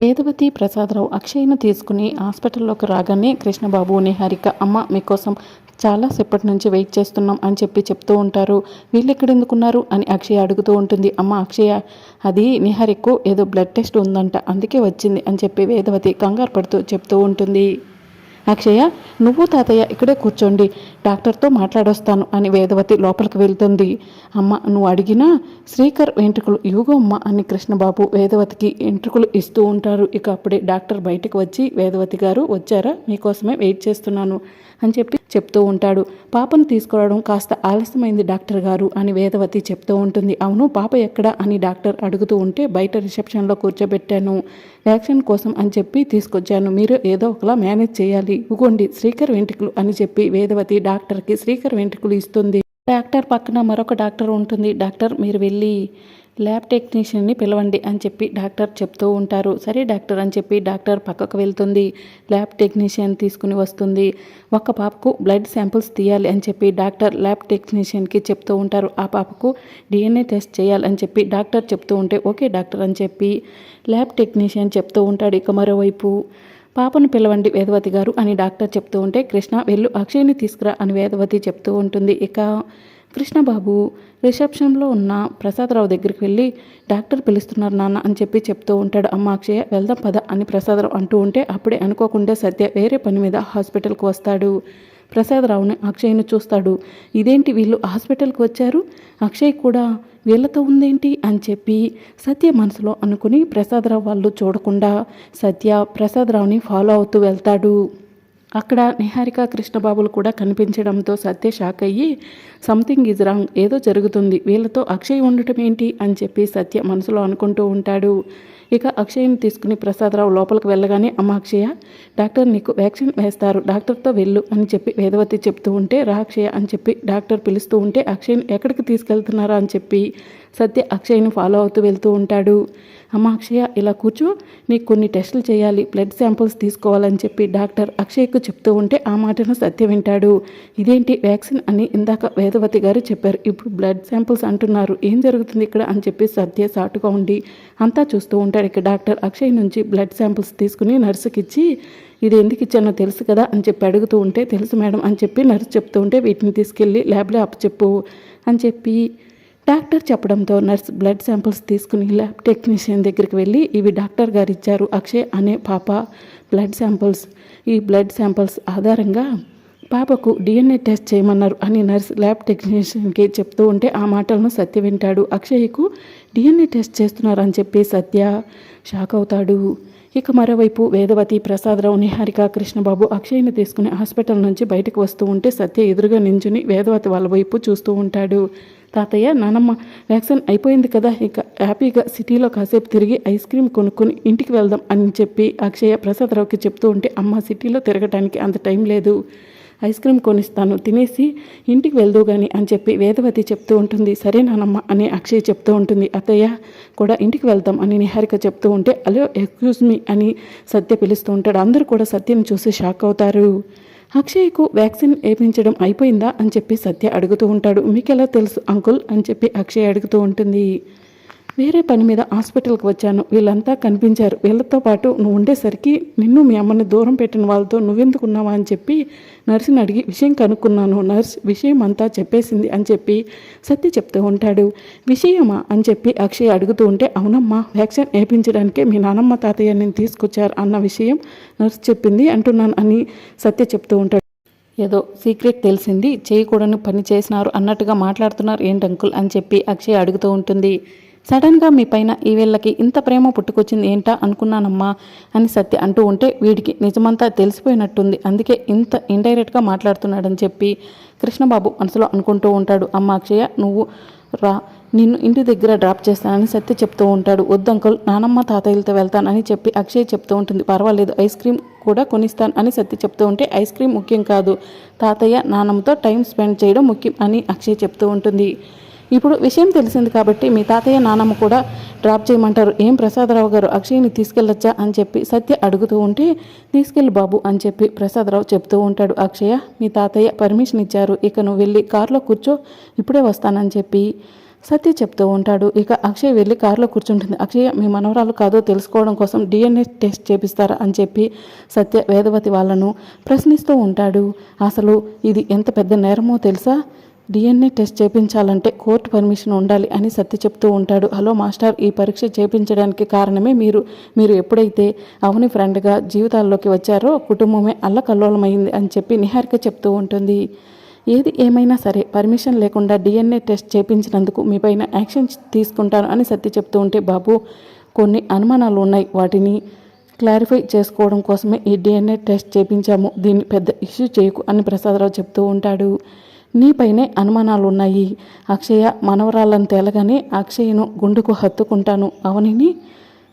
వేదవతి ప్రసాదరావు అక్షయ్ను తీసుకుని హాస్పిటల్లోకి రాగానే కృష్ణబాబు నిహారిక అమ్మ మీకోసం చాలా సేపటి నుంచి వెయిట్ చేస్తున్నాం అని చెప్పి చెప్తూ ఉంటారు. వీళ్ళు ఎక్కడెందుకున్నారు అని అక్షయ అడుగుతూ ఉంటుంది. అమ్మ అక్షయ అది నిహారికు ఏదో బ్లడ్ టెస్ట్ ఉందంట అందుకే వచ్చింది అని చెప్పి వేదవతి కంగారు పడుతూ చెప్తూ ఉంటుంది. అక్షయ నువ్వు తాతయ్య ఇక్కడే కూర్చోండి. డాక్టర్తో మాట్లాడొస్తాను అని వేదవతి లోపలికి వెళ్తుంది. అమ్మ నువ్వు అడిగినా శ్రీకర్ వెంట్రుకలు యుగమ్మ అని కృష్ణబాబు వేదవతికి వెంట్రుకలు ఇస్తూ ఉంటారు. ఇక అప్పుడే డాక్టర్ బయటకు వచ్చి వేదవతి గారు వచ్చారా? మీకోసమే వెయిట్ చేస్తున్నాను. అని చెప్పి చెప్తూ ఉంటాడు. పాపను తీసుకురావడం కాస్త ఆలస్యమైంది డాక్టర్ గారు అని వేదవతి చెప్తూ ఉంటుంది. అవును పాప ఎక్కడ అని డాక్టర్ అడుగుతూ ఉంటే బయట రిసెప్షన్లో కూర్చోబెట్టాను. వ్యాక్సిన్ కోసం అని చెప్పి తీసుకొచ్చాను. మీరు ఏదో ఒకలా మేనేజ్ చేయాలి. ఇవ్వండి శ్రీకర్ వెంట్రుకలు అని చెప్పి వేదవతి డాక్టర్కి శ్రీకర్ వెంట్రుకలు ఇస్తుంది. డాక్టర్ పక్కన మరొక డాక్టర్ ఉంటుంది. డాక్టర్ మీరు వెళ్ళి ల్యాబ్ టెక్నీషియన్ని పిలవండి అని చెప్పి డాక్టర్ చెప్తూ ఉంటారు. సరే డాక్టర్ అని చెప్పి డాక్టర్ పక్కకు వెళ్తుంది. ల్యాబ్ టెక్నీషియన్ తీసుకుని వస్తుంది. ఒక పాపకు బ్లడ్ శాంపిల్స్ తీయాలి అని చెప్పి డాక్టర్ ల్యాబ్ టెక్నీషియన్కి చెప్తూ ఉంటారు. ఆ పాపకు డిఎన్ఏ టెస్ట్ చేయాలని చెప్పి డాక్టర్ చెప్తూ ఉంటే ఓకే డాక్టర్ అని చెప్పి ల్యాబ్ టెక్నీషియన్ చెప్తూ ఉంటాడు. ఇక మరోవైపు పాపను పిలవండి వేదవతి గారు అని డాక్టర్ చెప్తూ ఉంటే కృష్ణ వెళ్ళు అక్షయ్ని తీసుకురా అని వేదవతి చెప్తూ ఉంటుంది. ఇక కృష్ణబాబు రిసెప్షన్లో ఉన్న ప్రసాదరావు దగ్గరికి వెళ్ళి డాక్టర్ పిలుస్తున్నారు నాన్న అని చెప్పి చెప్తూ ఉంటాడు. అమ్మ అక్షయ వెళ్దాం పద అని ప్రసాదరావు అంటూ ఉంటే అప్పుడే అనుకోకుండా సత్య వేరే పని మీద హాస్పిటల్కి వస్తాడు. ప్రసాదరావుని అక్షయ్ను చూస్తాడు. ఇదేంటి వీళ్ళు హాస్పిటల్కి వచ్చారు? అక్షయ్ కూడా వీళ్ళతో ఉందేంటి? అని చెప్పి సత్య మనసులో అనుకుని ప్రసాదరావు వాళ్ళు చూడకుండా సత్య ప్రసాదరావుని ఫాలో అవుతూ వెళ్తాడు. అక్కడ నిహారిక కృష్ణబాబులు కూడా కనిపించడంతో సత్య షాక్ అయ్యి సంథింగ్ ఈజ్ రాంగ్ ఏదో జరుగుతుంది వీళ్ళతో అక్షయ్ ఉండటం ఏంటి? అని చెప్పి సత్య మనసులో అనుకుంటూ ఉంటాడు. ఇక అక్షయ్ని తీసుకుని ప్రసాదరావు లోపలికి వెళ్ళగానే అమ్మ అక్షయ డాక్టర్ నీకు వ్యాక్సిన్ వేస్తారు డాక్టర్తో వెళ్ళు అని చెప్పి వేదవతి చెప్తూ ఉంటే రా అక్షయ అని చెప్పి డాక్టర్ పిలుస్తూ ఉంటే అక్షయ్ని ఎక్కడికి తీసుకెళ్తున్నారా? అని చెప్పి సత్య అక్షయ్ని ఫాలో అవుతూ వెళ్తూ ఉంటాడు. అమ్మ అక్షయ ఇలా కూర్చో. నీకు కొన్ని టెస్టులు చేయాలి. బ్లడ్ శాంపుల్స్ తీసుకోవాలని చెప్పి డాక్టర్ అక్షయ్కు చెప్తూ ఉంటే ఆ మాటను సత్య వింటాడు. ఇదేంటి వ్యాక్సిన్ అని ఇందాక వేదవతి గారు చెప్పారు. ఇప్పుడు బ్లడ్ శాంపుల్స్ అంటున్నారు. ఏం జరుగుతుంది ఇక్కడ అని చెప్పి సత్య సాటుగా ఉండి అంతా చూస్తూ ఉంటాడు. ఇక డాక్టర్ అక్షయ్ నుంచి బ్లడ్ శాంపుల్స్ తీసుకుని నర్సుకి ఇచ్చి ఇది ఎందుకు ఇచ్చానో తెలుసు కదా అని చెప్పి అడుగుతూ ఉంటే తెలుసు మేడం అని చెప్పి నర్సు చెప్తూ ఉంటే వీటిని తీసుకెళ్ళి ల్యాబ్లో అప్పచెప్పు అని చెప్పి డాక్టర్ చెప్పడంతో నర్స్ బ్లడ్ శాంపిల్స్ తీసుకుని ల్యాబ్ టెక్నీషియన్ దగ్గరికి వెళ్ళి ఇవి డాక్టర్ గారు ఇచ్చారు అక్షయ్ అనే పాప బ్లడ్ శాంపిల్స్. ఈ బ్లడ్ శాంపిల్స్ ఆధారంగా పాపకు డిఎన్ఏ టెస్ట్ చేయమన్నారు అని నర్స్ ల్యాబ్ టెక్నీషియన్కి చెప్తూ ఉంటే ఆ మాటలను సత్య వింటాడు. అక్షయ్కు డిఎన్ఏ టెస్ట్ చేస్తున్నారని చెప్పి సత్య షాక్ అవుతాడు. ఇక మరోవైపు వేదవతి ప్రసాదరావు నిహారిక కృష్ణబాబు అక్షయ్ని తీసుకుని హాస్పిటల్ నుంచి బయటకు వస్తూ ఉంటే సత్య ఎదురుగా నించుని వేదవతి వాళ్ళ వైపు చూస్తూ ఉంటాడు. తాతయ్య నానమ్మ వ్యాక్సిన్ అయిపోయింది కదా ఇక హ్యాపీగా సిటీలో కాసేపు తిరిగి ఐస్ క్రీమ్ కొనుక్కొని ఇంటికి వెళ్దాం అని చెప్పి అక్షయ ప్రసాదరావుకి చెప్తూ ఉంటే అమ్మ సిటీలో తిరగటానికి అంత టైం లేదు. ఐస్ క్రీమ్ కొనిస్తాను తినేసి ఇంటికి వెళ్దు కానీ అని చెప్పి వేదవతి చెప్తూ ఉంటుంది. సరే నానమ్మ అని అక్షయ్ చెప్తూ ఉంటుంది. అత్తయ్య కూడా ఇంటికి వెళ్దాం అని నిహారిక చెప్తూ ఉంటే అలో ఎక్స్క్యూజ్ మీ అని సత్య పిలుస్తూ ఉంటాడు. అందరూ కూడా సత్యని చూసి షాక్ అవుతారు. అక్షయ్కు వ్యాక్సిన్ వేయించడం అయిపోయిందా అని చెప్పి సత్య అడుగుతూ ఉంటాడు. మీకెలా తెలుసు అంకుల్? అని చెప్పి అక్షయ్ అడుగుతూ ఉంటుంది. వేరే పని మీద హాస్పిటల్కి వచ్చాను. వీళ్ళంతా కనిపించారు. వీళ్ళతో పాటు నువ్వు ఉండేసరికి నిన్ను మీ అమ్మని దూరం పెట్టిన వాళ్ళతో నువ్వెందుకున్నావా అని చెప్పి నర్సుని అడిగి విషయం కనుక్కున్నాను. నర్స్ విషయం అంతా చెప్పేసింది అని చెప్పి సత్య చెప్తూ ఉంటాడు. విషయమా అని చెప్పి అక్షయ్ అడుగుతూ ఉంటే అవునమ్మా వ్యాక్సిన్ వేయించడానికే మీ నానమ్మ తాతయ్య నేను తీసుకొచ్చారు అన్న విషయం నర్స్ చెప్పింది అంటున్నాను అని సత్య చెప్తూ ఉంటాడు. ఏదో సీక్రెట్ తెలిసింది చేయకూడని పని చేసినారు అన్నట్టుగా మాట్లాడుతున్నారు ఏంటి అంకుల్ అని చెప్పి అక్షయ్ అడుగుతూ ఉంటుంది. సడన్గా మీ పైన ఈ వీళ్ళకి ఇంత ప్రేమ పుట్టుకొచ్చింది ఏంటా అనుకున్నానమ్మా అని సత్య అంటూ ఉంటే వీడికి నిజమంతా తెలిసిపోయినట్టుంది. అందుకే ఇంత ఇండైరెక్ట్గా మాట్లాడుతున్నాడని చెప్పి కృష్ణబాబు మనసులో అనుకుంటూ ఉంటాడు. అమ్మ అక్షయ నువ్వు రా. నిన్ను ఇంటి దగ్గర డ్రాప్ చేస్తానని సత్య చెప్తూ ఉంటాడు. వద్దు అంకుల్ నానమ్మ తాతయ్యలతో వెళ్తానని చెప్పి అక్షయ్ చెప్తూ ఉంటుంది. పర్వాలేదు ఐస్ క్రీమ్ కూడా కొనిస్తాను అని సత్య చెప్తూ ఉంటే ఐస్ క్రీమ్ ముఖ్యం కాదు. తాతయ్య నానమ్మతో టైం స్పెండ్ చేయడం ముఖ్యం అని అక్షయ్ చెప్తూ ఉంటుంది. ఇప్పుడు విషయం తెలిసింది కాబట్టి మీ తాతయ్య నానమ్మ కూడా డ్రాప్ చేయమంటారు. ఏం ప్రసాదరావు గారు అక్షయ్ని తీసుకెళ్ళొచ్చా అని చెప్పి సత్య అడుగుతూ ఉంటే తీసుకెళ్ళి బాబు అని చెప్పి ప్రసాదరావు చెప్తూ ఉంటాడు. అక్షయ మీ తాతయ్య పర్మిషన్ ఇచ్చారు. ఇక నువ్వు వెళ్ళి కారులో కూర్చో ఇప్పుడే వస్తానని చెప్పి సత్య చెప్తూ ఉంటాడు. ఇక అక్షయ్ వెళ్ళి కారులో కూర్చుంటుంది. అక్షయ్ మీ మనవరాలు కాదో తెలుసుకోవడం కోసం డిఎన్ఏ టెస్ట్ చేపిస్తారా? అని చెప్పి సత్య వేదవతి వాళ్ళను ప్రశ్నిస్తూ ఉంటాడు. అసలు ఇది ఎంత పెద్ద నేరమో తెలుసా? డిఎన్ఏ టెస్ట్ చేపించాలంటే కోర్టు పర్మిషన్ ఉండాలి అని సత్య చెప్తూ ఉంటాడు. హలో మాస్టర్ ఈ పరీక్ష చేపించడానికి కారణమే మీరు. మీరు ఎప్పుడైతే అవని ఫ్రెండ్గా జీవితాల్లోకి వచ్చారో కుటుంబమే అల్లకల్లోలమైంది అని చెప్పి నిహారిక చెప్తూ ఉంటుంది. ఏది ఏమైనా సరే పర్మిషన్ లేకుండా డిఎన్ఏ టెస్ట్ చేపించినందుకు మీపైన యాక్షన్ తీసుకుంటాను అని సత్య చెప్తూ ఉంటే బాబు కొన్ని అనుమానాలు ఉన్నాయి. వాటిని క్లారిఫై చేసుకోవడం కోసమే ఈ డిఎన్ఏ టెస్ట్ చేపించాము. దీన్ని పెద్ద ఇష్యూ చేయకు అని ప్రసాదరావు చెప్తూ ఉంటాడు. నీపైనే అనుమానాలు ఉన్నాయి అక్షయ మనవరాలను తేలగానే అక్షయను గుండెకు హత్తుకుంటాను. అవనిని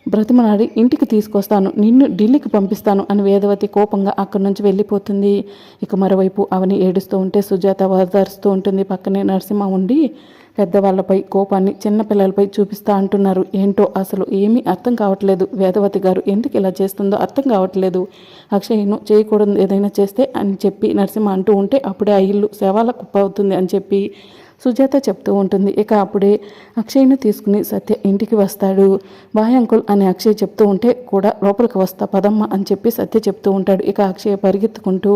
బ్రతిమలాడి ఇంటికి తీసుకొస్తాను నిన్ను ఢిల్లీకి పంపిస్తాను అని వేదవతి కోపంగా అక్కడి నుంచి వెళ్ళిపోతుంది. ఇక మరోవైపు అవని ఏడుస్తూ ఉంటే సుజాత వదారుస్తూ ఉంటుంది. పక్కనే నరసింహ ఉండి పెద్దవాళ్ళపై కోపాన్ని చిన్నపిల్లలపై చూపిస్తా అంటున్నారు. ఏంటో అసలు ఏమీ అర్థం కావట్లేదు. వేదవతి గారు ఎందుకు ఇలా చేస్తుందో అర్థం కావట్లేదు. అక్షయ్ను చేయకూడదు ఏదైనా చేస్తే అని చెప్పి నరసింహ అంటూ ఉంటే అప్పుడే ఆ ఇల్లు సేవాల కుప్ప అవుతుంది అని చెప్పి సుజాత చెప్తూ ఉంటుంది. ఇక అప్పుడే అక్షయ్ను తీసుకుని సత్య ఇంటికి వస్తాడు. బాయ్ అంకుల్ అని అక్షయ్ చెప్తూ ఉంటే కూడా లోపలికి వస్తా పదమ్మ అని చెప్పి సత్య చెప్తూ ఉంటాడు. ఇక అక్షయ్ పరిగెత్తుకుంటూ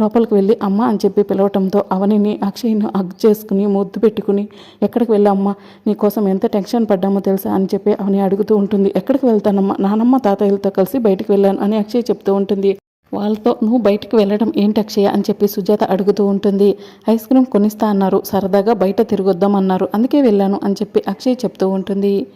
లోపలికి వెళ్ళి అమ్మ అని చెప్పి పిలవటంతో అవనిని అక్షయ్ను హగ్ చేసుకుని ముద్దు పెట్టుకుని ఎక్కడికి వెళ్ళమ్మా నీకోసం ఎంత టెన్షన్ పడ్డామో తెలుసా? అని చెప్పి అవని అడుగుతూ ఉంటుంది. ఎక్కడికి వెళ్తానమ్మా? నానమ్మ తాతయ్యలతో కలిసి బయటికి వెళ్ళాను అని అక్షయ్ చెప్తూ ఉంటుంది. వాళ్ళతో నువ్వు బయటికి వెళ్ళడం ఏంటి అక్షయ? అని చెప్పి సుజాత అడుగుతూ ఉంటుంది. ఐస్ క్రీమ్ కొనిస్తా అన్నారు. సరదాగా బయట తిరగొద్దాం అన్నారు. అందుకే వెళ్ళాను అని చెప్పి అక్షయ్ చెప్తూ ఉంటుంది.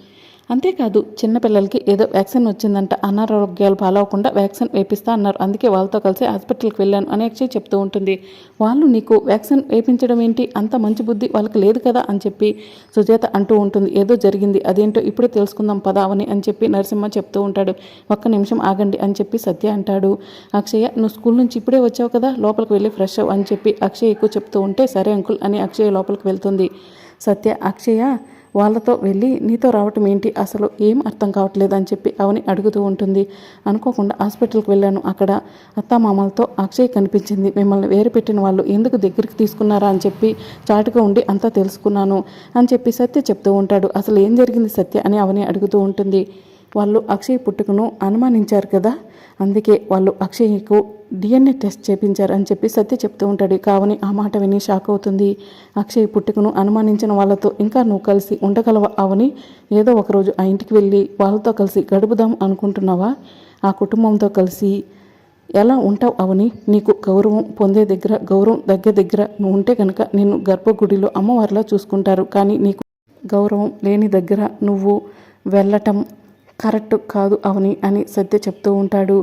అంతేకాదు చిన్నపిల్లలకి ఏదో వ్యాక్సిన్ వచ్చిందంట అనారోగ్యాలు పాలవకుండా వ్యాక్సిన్ వేపిస్తా అన్నారు. అందుకే వాళ్ళతో కలిసి హాస్పిటల్కి వెళ్ళాను అని అక్షయ్ చెప్తూ ఉంటుంది. వాళ్ళు నీకు వ్యాక్సిన్ వేపించడం ఏంటి? అంత మంచి బుద్ధి వాళ్ళకి లేదు కదా అని చెప్పి సుజాత అంటూ ఉంటుంది. ఏదో జరిగింది అదేంటో ఇప్పుడే తెలుసుకుందాం పదావని అని చెప్పి నరసింహ చెప్తూ ఉంటాడు. ఒక్క నిమిషం ఆగండి అని చెప్పి సత్య అంటాడు. అక్షయ నువ్వు స్కూల్ నుంచి ఇప్పుడే వచ్చావు కదా లోపలికి వెళ్ళి ఫ్రెష్ అవ్వు అని చెప్పి అక్షయ్ ఎక్కువ చెప్తూ ఉంటే సరే అంకుల్ అని అక్షయ్ లోపలికి వెళ్తుంది. సత్య అక్షయ వాళ్ళతో వెళ్ళి నీతో రావటం ఏంటి? అసలు ఏం అర్థం కావట్లేదు అని చెప్పి అవని అడుగుతూ ఉంటుంది. అనుకోకుండా హాస్పిటల్కి వెళ్ళాను. అక్కడ అత్తామామలతో అక్షయ్ కనిపించింది. మిమ్మల్ని వేరు పెట్టిన వాళ్ళు ఎందుకు దగ్గరికి తీసుకున్నారా అని చెప్పి చాటుగా ఉండి అంతా తెలుసుకున్నాను అని చెప్పి సత్య చెప్తూ ఉంటాడు. అసలు ఏం జరిగింది సత్య అని అవని అడుగుతూ ఉంటుంది. వాళ్ళు అక్షయ్ పుట్టుకను అనుమానించారు కదా? అందుకే వాళ్ళు అక్షయ్కు డిఎన్ఏ టెస్ట్ చేపించారు అని చెప్పి సత్య చెప్తూ ఉంటాడు. కావని ఆ మాట విని షాక్ అవుతుంది. అక్షయ్ పుట్టుకను అనుమానించిన వాళ్ళతో ఇంకా నువ్వు కలిసి ఉండగలవా? అవని ఏదో ఒకరోజు ఆ ఇంటికి వెళ్ళి వాళ్ళతో కలిసి గడుపుదాం అనుకుంటున్నావా? ఆ కుటుంబంతో కలిసి ఎలా ఉంటావు అవని? నీకు గౌరవం పొందే దగ్గర గౌరవం దగ్గర దగ్గర నువ్వు ఉంటే కనుక నిన్ను గర్భగుడిలో అమ్మవారిలా చూసుకుంటారు. కానీ నీకు గౌరవం లేని దగ్గర నువ్వు వెళ్ళటం కరెక్ట్ కాదు అవని అని సత్య చెప్తూ ఉంటాడు.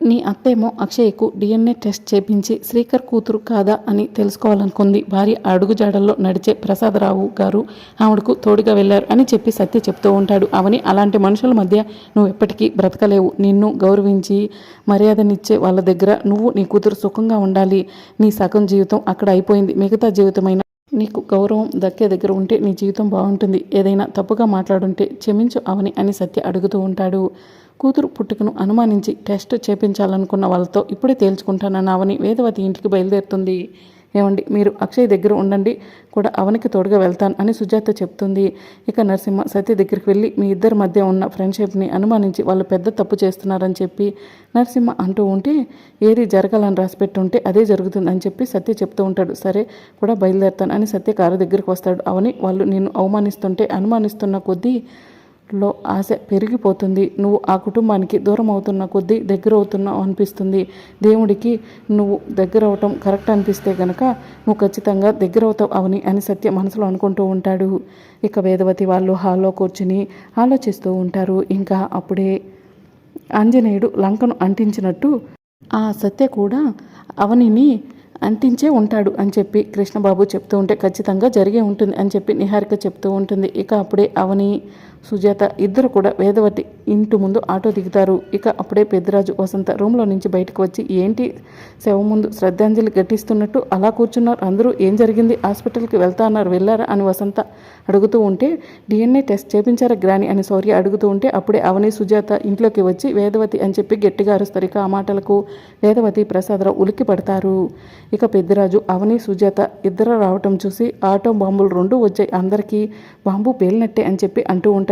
నీ అత్తేమో అక్షయ్కు డిఎన్ఏ టెస్ట్ చేపించి శ్రీకర్ కూతురు కాదా అని తెలుసుకోవాలనుకుంది. భార్య అడుగుజాడల్లో నడిచే ప్రసాదరావు గారు ఆవిడకు తోడుగా వెళ్ళారు అని చెప్పి సత్య చెప్తూ ఉంటాడు. అవని అలాంటి మనుషుల మధ్య నువ్వు ఎప్పటికీ బ్రతకలేవు. నిన్ను గౌరవించి మర్యాదనిచ్చే వాళ్ళ దగ్గర నువ్వు నీ కూతురు సుఖంగా ఉండాలి. నీ సగం జీవితం అక్కడ అయిపోయింది. మిగతా జీవితమైన నీకు గౌరవం దక్కే దగ్గర ఉంటే నీ జీవితం బాగుంటుంది. ఏదైనా తప్పుగా మాట్లాడుంటే క్షమించు అవని అని సత్య అడుగుతూ ఉంటాడు. కూతురు పుట్టుకను అనుమానించి టెస్ట్ చేపించాలనుకున్న వాళ్ళతో ఇప్పుడే తేల్చుకుంటానన్న అవని వేదవతి ఇంటికి బయలుదేరుతుంది. ఏమండి మీరు అక్షయ్ దగ్గర ఉండండి కూడా అవనికి తోడుగా వెళ్తాను అని సుజాత చెప్తుంది. ఇక నరసింహ సత్య దగ్గరికి వెళ్ళి మీ ఇద్దరి మధ్య ఉన్న ఫ్రెండ్షిప్ని అనుమానించి వాళ్ళు పెద్ద తప్పు చేస్తున్నారని చెప్పి నరసింహ అంటూ ఉంటే ఏది జరగాలని రాసిపెట్టి ఉంటే అదే జరుగుతుందని చెప్పి సత్య చెప్తూ ఉంటాడు. సరే కూడా బయలుదేరుతాను అని సత్య కారు దగ్గరికి వస్తాడు. అవని వాళ్ళు నిన్ను అవమానిస్తుంటే అనుమానిస్తున్న కొద్దీ లో ఆశ పెరిగిపోతుంది. నువ్వు ఆ కుటుంబానికి దూరం అవుతున్న కొద్దీ దగ్గర అవుతున్నావు అనిపిస్తుంది. దేవుడికి నువ్వు దగ్గర అవటం కరెక్ట్ అనిపిస్తే గనక నువ్వు ఖచ్చితంగా దగ్గర అవుతావు అవని అని సత్య మనసులో అనుకుంటూ ఉంటాడు. ఇక వేదవతి వాళ్ళు హాల్లో కూర్చుని ఆలోచిస్తూ ఉంటారు. ఇంకా అప్పుడే ఆంజనేయుడు లంకను అంటించినట్టు ఆ సత్య కూడా అవనిని అంటించే ఉంటాడు అని చెప్పి కృష్ణబాబు చెప్తూ ఉంటే ఖచ్చితంగా జరిగే ఉంటుంది అని చెప్పి నిహారిక చెప్తూ ఉంటుంది. ఇక అప్పుడే అవని సుజాత ఇద్దరు కూడా వేదవతి ఇంటి ముందు ఆటో దిగుతారు. ఇక అప్పుడే పెద్దరాజు వసంత రూమ్లో నుంచి బయటకు వచ్చి ఏంటి? శవం ముందు శ్రద్ధాంజలి ఘటిస్తున్నట్టు అలా కూర్చున్నారు? అందరూ ఏం జరిగింది? హాస్పిటల్కి వెళ్తా అన్నారు. వెళ్ళారా? అని వసంత అడుగుతూ ఉంటే డిఎన్ఏ టెస్ట్ చేపించారా గ్రాని? అని శౌర్య అడుగుతూ ఉంటే అప్పుడే అవని సుజాత ఇంట్లోకి వచ్చి వేదవతి అని చెప్పి గట్టిగా అరుస్తారు. ఇక ఆ మాటలకు వేదవతి ప్రసాదరావు ఉలిక్కి పడతారు. ఇక పెద్దరాజు అవని సుజాత ఇద్దరు రావటం చూసి ఆటో బాంబులు రెండు వచ్చాయి. అందరికీ బాంబు పేలినట్టే అని చెప్పి అంటూ ఉంటారు.